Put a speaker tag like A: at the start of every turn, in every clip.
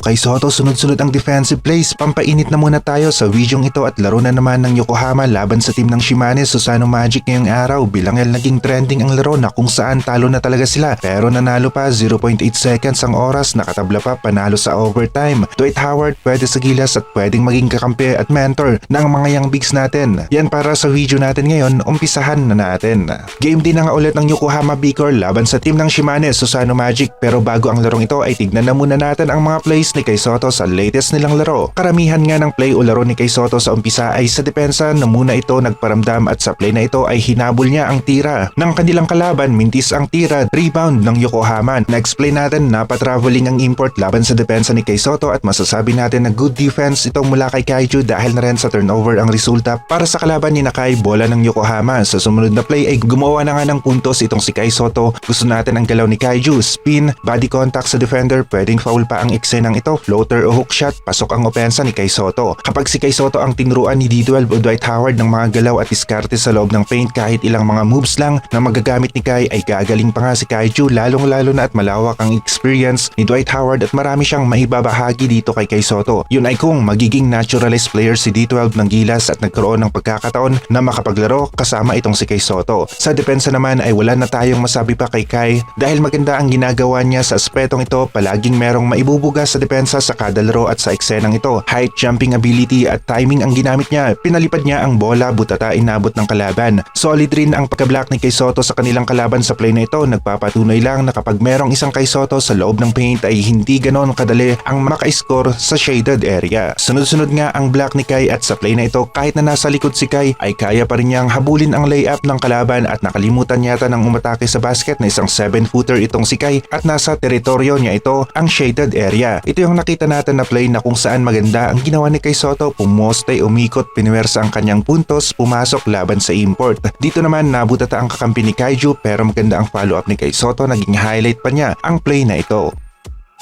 A: Kay Soto sunod-sunod ang defensive plays, pampainit na muna tayo sa videong ito at laro na naman ng Yokohama laban sa team ng Shimane Susano Magic ngayong araw bilang el naging trending ang laro na kung saan talo na talaga sila pero nanalo pa 0.8 seconds ang oras nakatabla pa panalo sa overtime. Dwight Howard pwede sa gilas at pwedeng maging kakampi at mentor ng mga young bigs natin. Yan para sa video natin ngayon, umpisahan na natin. Game din nga ulit ng Yokohama Bicor laban sa team ng Shimane Susano Magic pero bago ang larong ito ay tignan na muna natin ang mga plays ni Kay Soto sa latest nilang laro. Karamihan nga ng play o laro ni Kay Soto sa umpisa ay sa depensa na muna ito nagparamdam at sa play na ito ay hinabol niya ang tira. Ng kanilang kalaban, mintis ang tira, rebound ng Yokohama. Na-explain natin na patraveling ang import laban sa depensa ni Kay Soto at masasabi natin na good defense ito mula kay Kaiju dahil na rin sa turnover ang resulta para sa kalaban ni Nakai bola ng Yokohama. Sa sumunod na play ay gumawa na nga ng puntos itong si Kai Soto. Gusto natin ang galaw ni Kaiju, spin, body contact sa defender, pwedeng foul pa ang eksenang ito, floater o hook shot, pasok ang opensa ni Kai Soto. Kapag si Kai Soto ang tinuruan ni D12 o Dwight Howard ng mga galaw at diskarte sa loob ng paint kahit ilang mga moves lang na magagamit ni Kai ay gagaling pa nga si Kaiju lalong lalo na at malawak ang experience ni Dwight Howard at marami siyang maibabahagi dito kay Kai Soto. Yun ay kung magiging naturalized player si D12 ng Gilas at nagkaroon ng pagkakataon na makapaglaro kasama itong si Kai Soto. Sa depensa naman ay wala na tayong masabi pa kay Kai dahil maganda ang ginagawa niya sa aspetong ito palaging merong maibubuga sa depensa sa kada laro at sa eksenang ito. Height, jumping ability at timing ang ginamit niya. Pinalipad niya ang bola butata inabot ng kalaban. Solid rin ang pagka-block ni Kay Soto sa kanilang kalaban sa play na ito. Nagpapatunay lang na kapag merong isang Kay Soto sa loob ng paint ay hindi ganon kadali ang maka-score sa shaded area. Sunod-sunod nga ang block ni Kai at sa play na ito kahit na nasa likod si Kai ay kaya pa rin niyang habulin ang layup ng kalaban at nakalimutan yata ng umatake sa basket na isang 7-footer itong si Kai at nasa teritoryo niya ito ang shaded area. Ito yung nakita natin na play na kung saan maganda ang ginawa ni Kai Soto, pumoste, umikot, piniwersa ang kanyang puntos, pumasok laban sa import. Dito naman nabutata ang kakampi ni Kaiju pero maganda ang follow-up ni Kai Soto, naging highlight pa niya ang play na ito.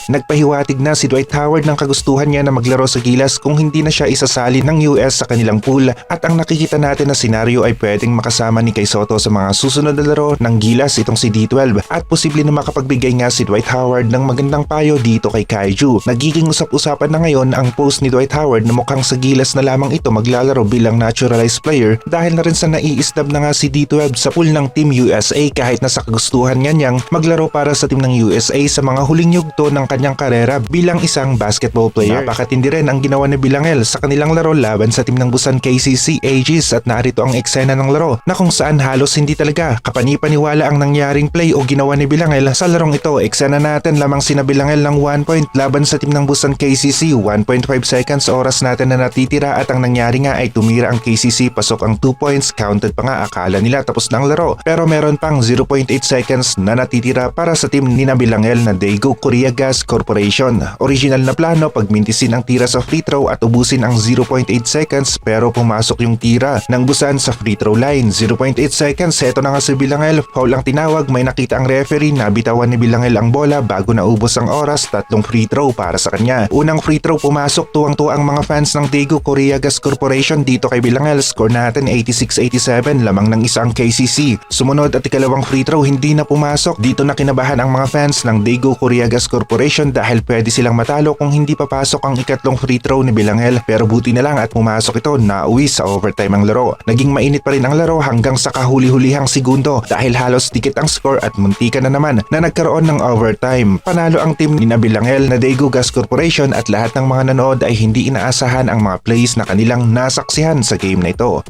A: Nagpahiwatig na si Dwight Howard ng kagustuhan niya na maglaro sa Gilas kung hindi na siya isasali ng US sa kanilang pool at ang nakikita natin na senaryo ay pwedeng makasama ni Kay Soto sa mga susunod na laro ng Gilas itong si D12 at posible na makapagbigay nga si Dwight Howard ng magandang payo dito kay Kaiju. Nagiging usap-usapan na ngayon ang post ni Dwight Howard na mukhang sa Gilas na lamang ito maglalaro bilang naturalized player dahil na rin sa naiisdab na nga si D12 sa pool ng Team USA kahit na sa kagustuhan nga niyang maglaro para sa team ng USA sa mga huling yugto ng kanyang karera bilang isang basketball player. Napakatindi rin ang ginawa ni Bilangel sa kanilang laro laban sa team ng Busan KCC Aegis at narito ang eksena ng laro na kung saan halos hindi talaga kapanipaniwala ang nangyaring play o ginawa ni Bilangel sa larong ito. Eksena natin lamang sina Bilangel ng 1 point laban sa team ng Busan KCC 1.5 seconds oras natin na natitira at ang nangyari nga ay tumira ang KCC pasok ang 2 points counted pa nga akala nila tapos na ang laro pero meron pang 0.8 seconds na natitira para sa team ni Bilangel na Daegu Korea Gas Corporation. Original na plano pagmintisin ang tira sa free throw at ubusin ang 0.8 seconds pero pumasok yung tira ng busan sa free throw line. 0.8 seconds, eto na nga si Bilangel. Foul ang tinawag, may nakita ang referee na bitawan ni Bilangel ang bola bago naubos ang oras, tatlong free throw para sa kanya. Unang free throw pumasok, tuwang-tuwa ang mga fans ng Daegu Korea Gas Corporation dito kay Bilangel. Score natin 86-87, lamang ng isang KCC. Sumunod at ikalawang free throw hindi na pumasok. Dito na kinabahan ang mga fans ng Daegu Korea Gas Corporation dahil pwede silang matalo kung hindi papasok ang ikatlong free throw ni Bilangel pero buti na lang at pumasok ito na uwi sa overtime ang laro. Naging mainit pa rin ang laro hanggang sa kahuli-hulihang segundo dahil halos dikit ang score at muntika na naman na nagkaroon ng overtime. Panalo ang team ni Bilangel na Daegu Gas Corporation at lahat ng mga nanood ay hindi inaasahan ang mga plays na kanilang nasaksihan sa game na ito.